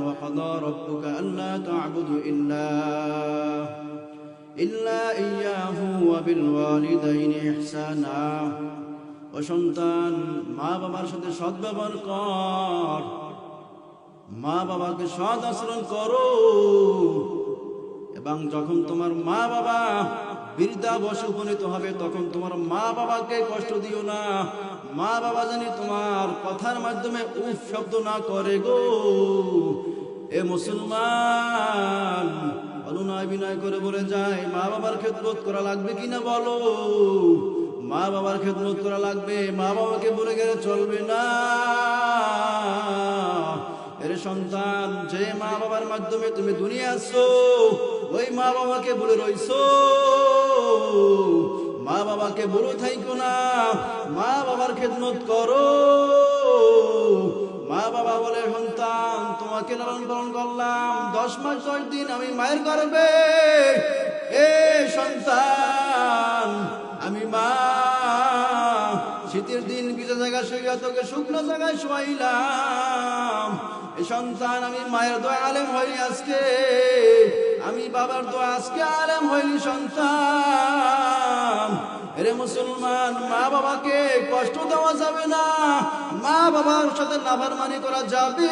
وقضى ربك ألا تعبدوا إلا إلا إياه وبالوالدين إحسانا ও সন্তান মা বাবার সাথে সদ্ব্যবহার কর মা বাবাকে সৎ আচরণ করো এবং যখন তোমার মা বাবা বৃদ্ধাবশে উপনীত হবে তখন তোমার মা বাবাকে কষ্ট দিও না মা বাবা জানি তোমার কথার মাধ্যমে উফ শব্দ না করে গো মুসলমান অনুনয় বিনয় করে বলে যায়। মা বাবার খেদমত করা লাগবে কিনা বলো? মা বাবার খেদমত করা লাগবে। মা বাবাকে বলে গেলে চলবে না। এর সন্তান, যে মা বাবার মাধ্যমে তুমি দুনিয়া আসছো, ওই মা বাবাকে বলে রইছো। মা বাবাকে বলে থাইকো না। মা বাবার খেদমত করো। মা বাবা বলে, সন্তান তোমাকে লালন পালন করলাম। দশ মাস, দশ দিন আমি মায়ের গর্বে এ সন্তান, আমি মা। শীতের দিন কিছু জায়গায় শুয়ে তোকে শুকনো জায়গায় শোয়াইলাম। এ সন্তান, আমি মায়ের দোয়া আলেম হইনি আজকে। আমি বাবার দোয়া আজকে আলেম হইনি সন্তান। রে মুসলমান, মা বাবাকে কষ্ট দেওয়া যাবে না। মা বাবার সাথে নাফারমানি করা যাবে।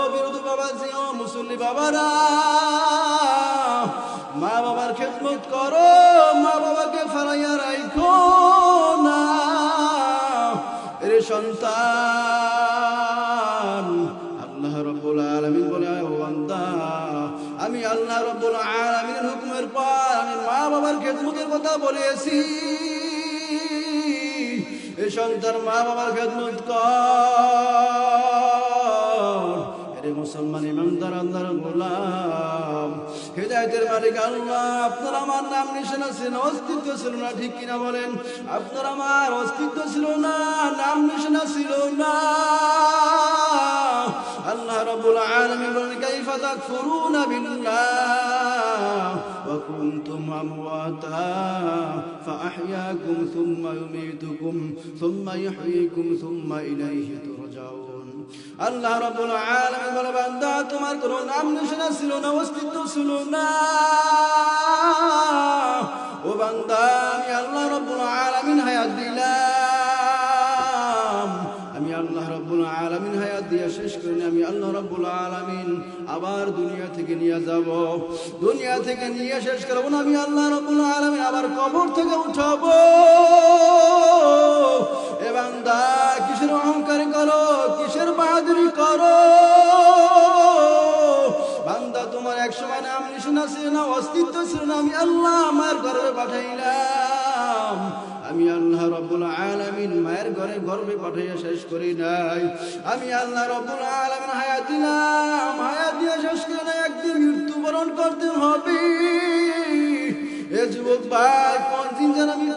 মুসল্লি বাবারা। মা বাবার খেদমত করো, মা বাবাকে ফেরাইয়া রাখো না। রে সন্তান, আল্লাহ রব্বুল আলামিন বলে আমি আল্লাহ রব্বুল আলামিনের হুকুমের পর আমি মা বাবার খেদমতের কথা বলেছি। এ সন্তান, মা বাবার খেদমত কর। মুসলমান ইমানদার আল্লাহর গোলাম হেদায়তের মালিক আল্লাহ আপনার আমার নাম নিশানা ছিল অস্তিত্ব ছিল না ঠিক কিনা বলেন আপনার আমার অস্তিত্ব ছিল না নাম নিশানা ছিল না আল্লাহ রাব্বুল আলামিন বলেন কাইফা তাকফুরুনা বিল্লাহ ওয়া কুনতুম আমওয়াতা فأحياكم ثم يميتكم ثم يحييكم ثم إليه ترجعون আল্লাহ রাব্বুল আলামিন বলে বান্দা তোমার কোনো নাম নিশানা ছিল না, অস্তিত্ব ছিল না। ও বান্দা, আমি আল্লাহ রাব্বুল আলামিন হায়াত দিলাম। আমি আল্লাহ রাব্বুল আলামিন হায়াত দিয়ে শেষ করিনি আমি আল্লাহ রাব্বুল আলামিন আবার দুনিয়া থেকে নিয়ে যাব। দুনিয়া থেকে নিয়ে শেষ করব না আমি আল্লাহ রাব্বুল আলামিন, আবার কবর থেকে উঠাবো। ছিল না অস্তিত্ব ছিল না, আমি আল্লাহ আমার গর্বে পাঠাইলাম। আমি আল্লাহ রব্বুল আলামিন মায়ের ঘরে গর্বে পাঠাইয়া শেষ করি নাই। আমি আল্লাহ রব্বুল আলামিন হায়াত দিলাম, হায়াত দিয়ে শেষ করে নাই, একদিন মৃত্যুবরণ করতে হবে। এ যুবক ভাই কোন দিন যেন মৃত্যু